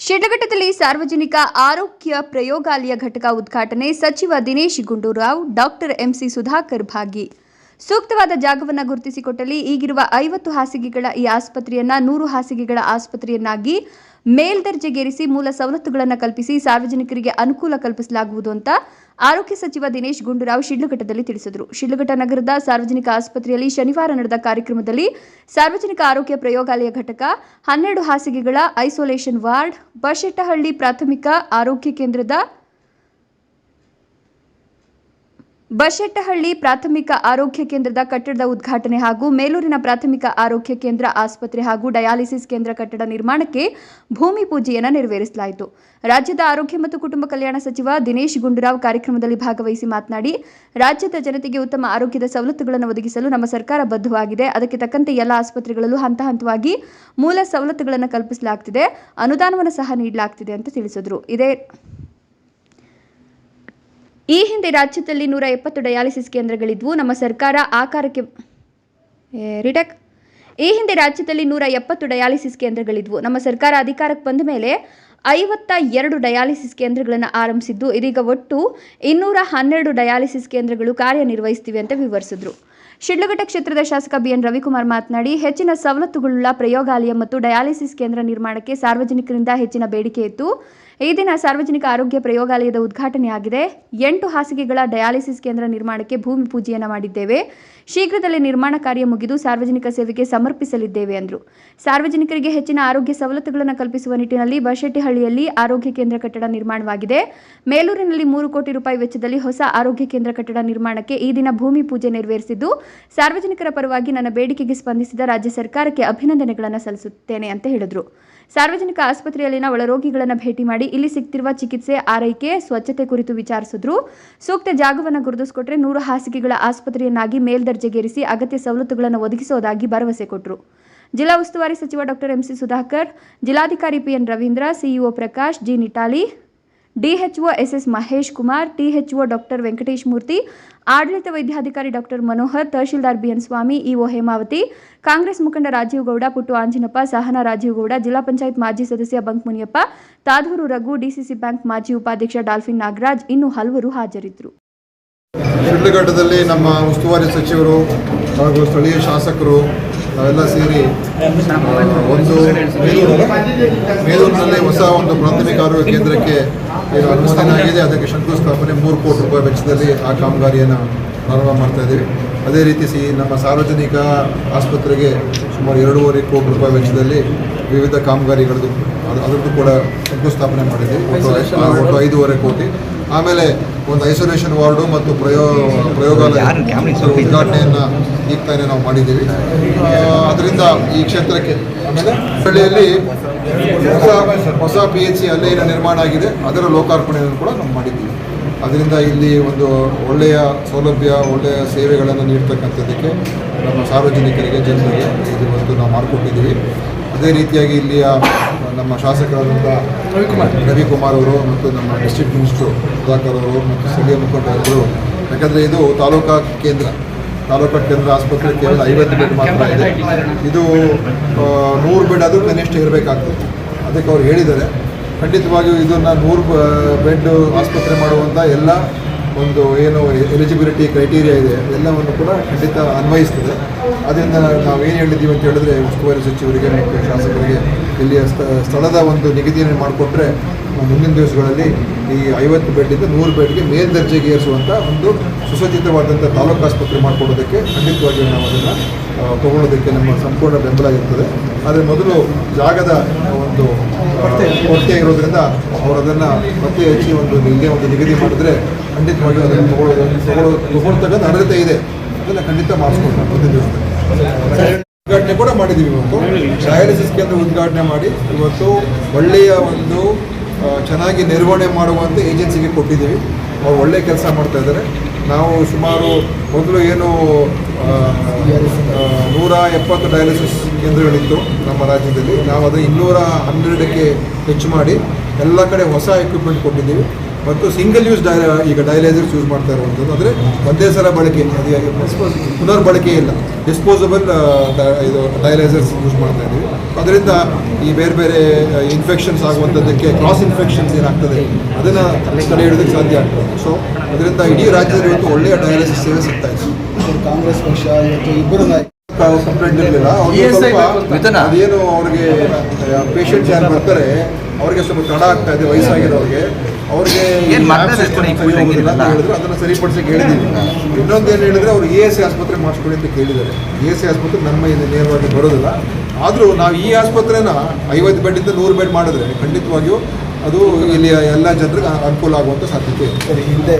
ಶಿಡ್ಲಘಟ್ಟದಲ್ಲಿ ಸಾರ್ವಜನಿಕ ಆರೋಗ್ಯ ಪ್ರಯೋಗಾಲಯ ಘಟಕ ಉದ್ಘಾಟನೆ ಸಚಿವ Dinesh Gundurao, doctor M C Sudhakar ಭಾಗಿ. ಸೂಕ್ತವಾದ ಜಾಗವನ್ನು ಗುರುತಿಸಿಕೊಟ್ಟಲ್ಲಿ ಈಗಿರುವ ಐವತ್ತು ಹಾಸಿಗೆಗಳ ಈ ಆಸ್ಪತ್ರೆಯನ್ನ ನೂರು ಹಾಸಿಗೆಗಳ ಆಸ್ಪತ್ರೆಯನ್ನಾಗಿ ಮೇಲ್ದರ್ಜೆಗೇರಿಸಿ ಮೂಲ ಸವಲತ್ತುಗಳನ್ನು ಕಲ್ಪಿಸಿ ಸಾರ್ವಜನಿಕರಿಗೆ ಅನುಕೂಲ ಕಲ್ಪಿಸಲಾಗುವುದು ಅಂತ ಆರೋಗ್ಯ ಸಚಿವ ದಿನೇಶ್ ಗುಂಡೂರಾವ್ ಶಿಡ್ಲಘಟ್ಟದಲ್ಲಿ ತಿಳಿಸಿದರು. ಶಿಡ್ಲಘಟ್ಟ ನಗರದ ಸಾರ್ವಜನಿಕ ಆಸ್ಪತ್ರೆಯಲ್ಲಿ ಶನಿವಾರ ನಡೆದ ಕಾರ್ಯಕ್ರಮದಲ್ಲಿ ಸಾರ್ವಜನಿಕ ಆರೋಗ್ಯ ಪ್ರಯೋಗಾಲಯ ಘಟಕ, ಹನ್ನೆರಡು ಹಾಸಿಗೆಗಳ ಐಸೋಲೇಷನ್ ವಾರ್ಡ್, ಬಶೆಟ್ಟಹಳ್ಳಿ ಪ್ರಾಥಮಿಕ ಆರೋಗ್ಯ ಕೇಂದ್ರದ ಬಶೆಟ್ಟಹಳ್ಳಿ ಪ್ರಾಥಮಿಕ ಆರೋಗ್ಯ ಕೇಂದ್ರದ ಕಟ್ಟಡದ ಉದ್ಘಾಟನೆ ಹಾಗೂ ಮೇಲೂರಿನ ಪ್ರಾಥಮಿಕ ಆರೋಗ್ಯ ಕೇಂದ್ರ ಆಸ್ಪತ್ರೆ ಹಾಗೂ ಡಯಾಲಿಸಿಸ್ ಕೇಂದ್ರ ಕಟ್ಟಡ ನಿರ್ಮಾಣಕ್ಕೆ ಭೂಮಿ ಪೂಜೆಯನ್ನು ನೆರವೇರಿಸಲಾಯಿತು. ರಾಜ್ಯದ ಆರೋಗ್ಯ ಮತ್ತು ಕುಟುಂಬ ಕಲ್ಯಾಣ ಸಚಿವ ದಿನೇಶ್ ಗುಂಡೂರಾವ್ ಕಾರ್ಯಕ್ರಮದಲ್ಲಿ ಭಾಗವಹಿಸಿ ಮಾತನಾಡಿ, ರಾಜ್ಯದ ಜನತೆಗೆ ಉತ್ತಮ ಆರೋಗ್ಯದ ಸವಲತ್ತುಗಳನ್ನು ಒದಗಿಸಲು ನಮ್ಮ ಸರ್ಕಾರ ಬದ್ಧವಾಗಿದೆ. ಅದಕ್ಕೆ ತಕ್ಕಂತೆ ಎಲ್ಲ ಆಸ್ಪತ್ರೆಗಳಲ್ಲೂ ಹಂತ ಹಂತವಾಗಿ ಮೂಲ ಸವಲತ್ತುಗಳನ್ನು ಕಲ್ಪಿಸಲಾಗ್ತಿದೆ. ಅನುದಾನವನ್ನು ಸಹ ನೀಡಲಾಗ್ತಿದೆ ಅಂತ ತಿಳಿಸಿದರು. ಇದೇ ಈ ಹಿಂದೆ ರಾಜ್ಯದಲ್ಲಿ ನೂರ ಎಪ್ಪತ್ತು ಡಯಾಲಿಸಿಸ್ ಕೇಂದ್ರಗಳಿದ್ವು. ನಮ್ಮ ಸರ್ಕಾರ ಆಕಾರಕ್ಕೆ ರಿಟೆಕ್. ಈ ಹಿಂದೆ ರಾಜ್ಯದಲ್ಲಿ ನೂರ ಎಪ್ಪತ್ತು ಡಯಾಲಿಸಿಸ್ ಕೇಂದ್ರಗಳಿದ್ವು. ನಮ್ಮ ಸರ್ಕಾರ ಅಧಿಕಾರಕ್ಕೆ ಬಂದ ಮೇಲೆ ಐವತ್ತ ಎರಡು ಡಯಾಲಿಸಿಸ್ ಕೇಂದ್ರಗಳನ್ನು ಆರಂಭಿಸಿದ್ದು. ಇದೀಗ ಒಟ್ಟು ಇನ್ನೂರ ಹನ್ನೆರಡು ಡಯಾಲಿಸಿಸ್ ಕೇಂದ್ರಗಳು ಕಾರ್ಯನಿರ್ವಹಿಸ್ತಿವೆ ಅಂತ ವಿವರಿಸಿದ್ರು. ಶಿಡ್ಲಘಟ್ಟ ಕ್ಷೇತ್ರದ ಶಾಸಕ ಬಿಎನ್ ರವಿಕುಮಾರ್ ಮಾತನಾಡಿ, ಹೆಚ್ಚಿನ ಸವಲತ್ತುಗಳುಳ್ಳ ಪ್ರಯೋಗಾಲಯ ಮತ್ತು ಡಯಾಲಿಸಿಸ್ ಕೇಂದ್ರ ನಿರ್ಮಾಣಕ್ಕೆ ಸಾರ್ವಜನಿಕರಿಂದ ಹೆಚ್ಚಿನ ಬೇಡಿಕೆ ಇತ್ತು. ಈ ದಿನ ಸಾರ್ವಜನಿಕ ಆರೋಗ್ಯ ಪ್ರಯೋಗಾಲಯದ ಉದ್ಘಾಟನೆಯಾಗಿದೆ. ಎಂಟು ಹಾಸಿಗೆಗಳ ಡಯಾಲಿಸಿಸ್ ಕೇಂದ್ರ ನಿರ್ಮಾಣಕ್ಕೆ ಭೂಮಿ ಪೂಜೆಯನ್ನು ಮಾಡಿದ್ದೇವೆ. ಶೀಘ್ರದಲ್ಲೇ ನಿರ್ಮಾಣ ಕಾರ್ಯ ಮುಗಿದು ಸಾರ್ವಜನಿಕ ಸೇವೆಗೆ ಸಮರ್ಪಿಸಲಿದ್ದೇವೆ ಎಂದರು ಸಾರ್ವಜನಿಕರಿಗೆ ಹೆಚ್ಚಿನ ಆರೋಗ್ಯ ಸವಲತ್ತುಗಳನ್ನು ಕಲ್ಪಿಸುವ ನಿಟ್ಟಿನಲ್ಲಿ ಬಶೆಟ್ಟಿಹಳ್ಳಿಯಲ್ಲಿ ಆರೋಗ್ಯ ಕೇಂದ್ರ ಕಟ್ಟಡ ನಿರ್ಮಾಣವಾಗಿದೆ. ಮೇಲೂರಿನಲ್ಲಿ ಮೂರು ಕೋಟಿ ರೂಪಾಯಿ ವೆಚ್ಚದಲ್ಲಿ ಹೊಸ ಆರೋಗ್ಯ ಕೇಂದ್ರ ಕಟ್ಟಡ ನಿರ್ಮಾಣಕ್ಕೆ ಈ ದಿನ ಭೂಮಿ ಪೂಜೆ ನೆರವೇರಿಸಿದ್ದು, ಸಾರ್ವಜನಿಕರ ಪರವಾಗಿ ನನ್ನ ಬೇಡಿಕೆಗೆ ಸ್ಪಂದಿಸಿದ ರಾಜ್ಯ ಸರ್ಕಾರಕ್ಕೆ ಅಭಿನಂದನೆಗಳನ್ನು ಸಲ್ಲಿಸುತ್ತೇನೆ ಅಂತ ಹೇಳಿದರು. ಸಾರ್ವಜನಿಕ ಆಸ್ಪತ್ರೆಯಲ್ಲಿನ ಒಳರೋಗಿಗಳನ್ನು ಭೇಟಿ ಮಾಡಿ ಇಲ್ಲಿ ಸಿಗ್ತಿರುವ ಚಿಕಿತ್ಸೆ, ಆರೈಕೆ, ಸ್ವಚ್ಛತೆ ಕುರಿತು ವಿಚಾರಿಸಿದ್ರು. ಸೂಕ್ತ ಜಾಗವನ್ನು ಗುರುತಿಸಿಕೊಟ್ರೆ ನೂರು ಹಾಸಿಗೆಗಳ ಆಸ್ಪತ್ರೆಯನ್ನಾಗಿ ಮೇಲ್ದರ್ಜೆಗೇರಿಸಿ ಅಗತ್ಯ ಸವಲತ್ತುಗಳನ್ನು ಒದಗಿಸುವುದಾಗಿ ಭರವಸೆ ಕೊಟ್ಟರು ಜಿಲ್ಲಾ ಉಸ್ತುವಾರಿ ಸಚಿವ ಡಾಕ್ಟರ್ ಎಂಸಿ ಸುಧಾಕರ್, ಜಿಲ್ಲಾಧಿಕಾರಿ P N Ravindra CEO Prakash, G Nitali DHO S Mahesh Kumar THO doctor Venkatesh Murthy, ಆಡಳಿತ ವೈದ್ಯಾಧಿಕಾರಿ doctor Manohar, tahsildar B N Swamy, EO Hemavathi, Congress ಮುಖಂಡ ರಾಜೀವ್ ಗೌಡ, ಪುಟ್ಟು ಆಂಜಿನಪ್ಪ, ಸಹನಾ ರಾಜೀವ್ ಗೌಡ, ಜಿಲ್ಲಾ ಪಂಚಾಯತ್ ಮಾಜಿ ಸದಸ್ಯ ಬಂಕ್ ಮುನಿಯಪ್ಪ, ತಾದೂರು ರಘು, ಡಿಸಿಸಿ ಬ್ಯಾಂಕ್ ಮಾಜಿ ಉಪಾಧ್ಯಕ್ಷ ಡಾಲ್ಫಿನ್ ನಾಗರಾಜ್ ಇನ್ನು ಹಲವರು ಹಾಜರಿದ್ದರು. ಶಿಡ್ಲಘಟ್ಟದಲ್ಲಿ ನಮ್ಮ ಉಸ್ತುವಾರಿ ಸಚಿವರು ಹಾಗೂ ಸ್ಥಳೀಯ ಶಾಸಕರು ನಾವೆಲ್ಲ ಸೇರಿ ಒಂದು ಮೇಲೂರು ಮೇಲೂರಿನಲ್ಲಿ ಹೊಸ ಒಂದು ಪ್ರಾಥಮಿಕ ಆರೋಗ್ಯ ಕೇಂದ್ರಕ್ಕೆ ಅನುಮೋದನೆ ಆಗಿದೆ. ಅದಕ್ಕೆ ಶಂಕುಸ್ಥಾಪನೆ ಮೂರು ಕೋಟಿ ರೂಪಾಯಿ ವೆಚ್ಚದಲ್ಲಿ ಆ ಕಾಮಗಾರಿಯನ್ನು ಪ್ರಾರಂಭ ಮಾಡ್ತಾ ಇದ್ದೀವಿ. ಅದೇ ರೀತಿ ಸಿ ನಮ್ಮ ಸಾರ್ವಜನಿಕ ಆಸ್ಪತ್ರೆಗೆ ಸುಮಾರು ಎರಡೂವರೆ ಕೋಟಿ ರೂಪಾಯಿ ವೆಚ್ಚದಲ್ಲಿ ವಿವಿಧ ಕಾಮಗಾರಿಗಳದ್ದು ಅದು ಅದರದ್ದು ಕೂಡ ಶಂಕುಸ್ಥಾಪನೆ ಆ, ಒಟ್ಟು ಐದೂವರೆ ಕೋಟಿ. ಆಮೇಲೆ ಒಂದು ಐಸೋಲೇಷನ್ ವಾರ್ಡು ಮತ್ತು ಪ್ರಯೋ ಪ್ರಯೋಗಾಲಯ ಉದ್ಘಾಟನೆಯನ್ನು ಈಗ್ತಾನೆ ತಾನೇ ನಾವು ಮಾಡಿದ್ದೀವಿ. ಅದರಿಂದ ಈ ಕ್ಷೇತ್ರಕ್ಕೆ ಆಮೇಲೆ ಹಳ್ಳಿಯಲ್ಲಿ ಹೊಸ ಹೊಸ ಪಿ ಎಚ್ ಸಿ ಅಲ್ಲೇ ಏನು ನಿರ್ಮಾಣ ಆಗಿದೆ. ಅದರ ಲೋಕಾರ್ಪಣೆಯನ್ನು ಕೂಡ ನಾವು ಮಾಡಿದ್ದೀವಿ. ಅದರಿಂದ ಇಲ್ಲಿ ಒಂದು ಒಳ್ಳೆಯ ಸೌಲಭ್ಯ ಒಳ್ಳೆಯ ಸೇವೆಗಳನ್ನು ನೀಡ್ತಕ್ಕಂಥದ್ದಕ್ಕೆ ನಮ್ಮ ಸಾರ್ವಜನಿಕರಿಗೆ ಜನರಿಗೆ ಇದು ಒಂದು ನಾವು ಮಾಡಿಕೊಟ್ಟಿದ್ದೀವಿ. ಅದೇ ರೀತಿಯಾಗಿ ಇಲ್ಲಿಯ ನಮ್ಮ ಶಾಸಕರಾದಂಥ ರವಿಕುಮಾರ್. ರವಿಕುಮಾರ್ ಅವರು ಮತ್ತು ನಮ್ಮ ಡಿಸ್ಟ್ರಿಕ್ಟ್ ಮಿನಿಸ್ಟ್ರು ಸುಧಾಕರ್ ಅವರು ಮತ್ತು ಸ್ಥಳೀಯ ಮುಖಂಡರು ಯಾಕಂದರೆ ಇದು ತಾಲೂಕಾ ಕೇಂದ್ರ ತಾಲೂಕಾ ಕೇಂದ್ರ ಆಸ್ಪತ್ರೆ ಕೇವಲ ಐವತ್ತು ಬೆಡ್ ಮಾತ್ರ ಇದೆ. ಇದು ನೂರು ಬೆಡ್ ಆದರೂ ಕನಿಷ್ಠ ಇರಬೇಕಾಗ್ತದೆ. ಅದಕ್ಕೆ ಅವ್ರು ಹೇಳಿದ್ದಾರೆ. ಖಂಡಿತವಾಗಿಯೂ ಇದನ್ನು ನೂರು ಬೆಡ್ ಆಸ್ಪತ್ರೆ ಮಾಡುವಂಥ ಎಲ್ಲ ಒಂದು ಏನು ಎಲಿಜಿಬಿಲಿಟಿ ಕ್ರೈಟೀರಿಯಾ ಇದೆ. ಎಲ್ಲವನ್ನು ಕೂಡ ಖಂಡಿತ ಅನ್ವಯಿಸ್ತದೆ. ಅದರಿಂದ ನಾವು ಏನು ಹೇಳಿದ್ದೀವಿ ಅಂತ ಹೇಳಿದ್ರೆ ಉಸ್ತುವಾರಿ ಸಚಿವರಿಗೆ ಮತ್ತು ಶಾಸಕರಿಗೆ ಇಲ್ಲಿಯ ಸ್ಥ- ಸ್ಥಳದ ಒಂದು ನಿಗದಿಯನ್ನು ಮಾಡಿಕೊಟ್ರೆ ಮುಂದಿನ ದಿವಸಗಳಲ್ಲಿ ಈ ಐವತ್ತು ಬೆಡ್ಡಿಂದ ನೂರು ಬೆಡ್ಗೆ ಮೇಲ್ದರ್ಜೆಗೆ ಏರಿಸುವಂಥ ಒಂದು ಸುಸಜ್ಜಿತವಾದಂಥ ತಾಲೂಕು ಆಸ್ಪತ್ರೆ ಮಾಡಿಕೊಡೋದಕ್ಕೆ ಖಂಡಿತವಾಗಿಯೂ ನಾವು ಅದನ್ನು ತಗೊಳ್ಳೋದಕ್ಕೆ ನಮ್ಮ ಸಂಪೂರ್ಣ ಬೆಂಬಲ ಇರ್ತದೆ. ಆದರೆ ಮೊದಲು ಜಾಗದ ಒಂದು ಕೊರತೆ ಇರೋದ್ರಿಂದ ಅವರು ಅದನ್ನು ಮತ್ತೆ ಹೆಚ್ಚಿ ಒಂದು ಇಲ್ಲಿ ಒಂದು ನಿಗದಿ ಮಾಡಿದ್ರೆ ಖಂಡಿತವಾಗಿಯೂ ಅದನ್ನು ತಗೊಳ್ಳೋದು ತಗೊಳ್ಳೋ ತಗೊಳ್ತಕ್ಕಂಥ ಅರ್ಹತೆ ಇದೆ. ಅದನ್ನು ಖಂಡಿತ ಮಾಡಿಸ್ಕೊಂಡು ಮುಂದಿನ ದಿವಸದಲ್ಲಿ. ಉದ್ಘಾಟನೆ ಕೂಡ ಮಾಡಿದ್ದೀವಿ ಇವತ್ತು. ಡಯಾಲಿಸಿಸ್ ಕೇಂದ್ರ ಉದ್ಘಾಟನೆ ಮಾಡಿ ಇವತ್ತು ಒಳ್ಳೆಯ ಒಂದು ಚೆನ್ನಾಗಿ ನಿರ್ವಹಣೆ ಮಾಡುವಂಥ ಏಜೆನ್ಸಿಗೆ ಕೊಟ್ಟಿದ್ದೀವಿ. ಅವ್ರು ಒಳ್ಳೆ ಕೆಲಸ ಮಾಡ್ತಾ ಇದ್ದಾರೆ. ನಾವು ಸುಮಾರು ಮೊದಲು ಏನು ನೂರ ಎಪ್ಪತ್ತು ಡಯಾಲಿಸಿಸ್ ಕೇಂದ್ರಗಳಿತ್ತು ನಮ್ಮ ರಾಜ್ಯದಲ್ಲಿ. ನಾವು ಅದು ಇನ್ನೂರ ಹನ್ನೆರಡಕ್ಕೆ ಹೆಚ್ಚು ಮಾಡಿ ಎಲ್ಲ ಕಡೆ ಹೊಸ ಎಕ್ವಿಪ್ಮೆಂಟ್ ಕೊಟ್ಟಿದ್ದೀವಿ. ಮತ್ತು ಸಿಂಗಲ್ ಯೂಸ್ ಡೈ ಈಗ ಡೈಲೈಸರ್ಸ್ ಯೂಸ್ ಮಾಡ್ತಾ ಇರುವಂಥದ್ದು. ಅಂದರೆ ಒಂದೇ ಸಲ ಬಳಕೆ ಅದು ಪುನರ್ ಬಳಕೆ ಇಲ್ಲ. ಡಿಸ್ಪೋಸಬಲ್ ಇದು ಡೈಲೈಸರ್ಸ್ ಯೂಸ್ ಮಾಡ್ತಾ ಇದ್ದೀವಿ. ಅದರಿಂದ ಈ ಬೇರೆ ಬೇರೆ ಇನ್ಫೆಕ್ಷನ್ಸ್ ಆಗುವಂಥದ್ದಕ್ಕೆ ಕ್ರಾಸ್ ಇನ್ಫೆಕ್ಷನ್ಸ್ ಏನಾಗ್ತದೆ ಅದನ್ನು ತಡೆ ಹಿಡಿದಕ್ಕೆ ಸಾಧ್ಯ ಆಗ್ತದೆ. ಸೊ ಅದರಿಂದ ಇಡೀ ರಾಜ್ಯದಲ್ಲಿ ಇವತ್ತು ಒಳ್ಳೆಯ ಡಯಾಲಿಸಿಸ್ ಸೇವೆ ಸಿಗ್ತಾ ಇದೆ. ಕಾಂಗ್ರೆಸ್ ಪಕ್ಷ ಇವತ್ತು ಇಬ್ಬರು ಕಂಪ್ಲೇಂಟ್ ಇರಲಿಲ್ಲ. ಅದೇನು ಅವ್ರಿಗೆ ಪೇಷಂಟ್ಸ್ ಯಾರು ಬರ್ತಾರೆ ಅವ್ರಿಗೆ ಸ್ವಲ್ಪ ತಡ ಆಗ್ತಾ ಇದೆ ವಯಸ್ಸಾಗಿರೋರಿಗೆ. ಅವ್ರಿಗೆ ಏನು ಅಂತ ಹೇಳಿದ್ರು ಅದನ್ನ ಸರಿಪಡಿಸಿ ಹೇಳಿದ್ದೀವಿ ಇನ್ನೊಂದು ಏನು ಹೇಳಿದ್ರೆ ಅವರು ಎ ಎಸ್ ಸಿ ಆಸ್ಪತ್ರೆ ಮಾಡಿಸ್ಕೊಳ್ಳಿ ಅಂತ ಕೇಳಿದ್ದಾರೆ. ಎ ಎಸ್ ಸಿ ಆಸ್ಪತ್ರೆ ನಮ್ಮ ಇದು ನೇರವಾಗಿ ಬರೋದಿಲ್ಲ. ಆದರೂ ನಾವು ಈ ಆಸ್ಪತ್ರೆನ ಐವತ್ತು ಬೆಡ್ಡಿಂದ ನೂರು ಬೆಡ್ ಮಾಡಿದ್ರೆ ಖಂಡಿತವಾಗಿಯೂ ಅದು ಇಲ್ಲಿ ಎಲ್ಲ ಜನರಿಗೆ ಅನುಕೂಲ ಆಗುವಂಥ ಸಾಧ್ಯತೆ ಇದೆ. ಸರಿ ಹಿಂದೆ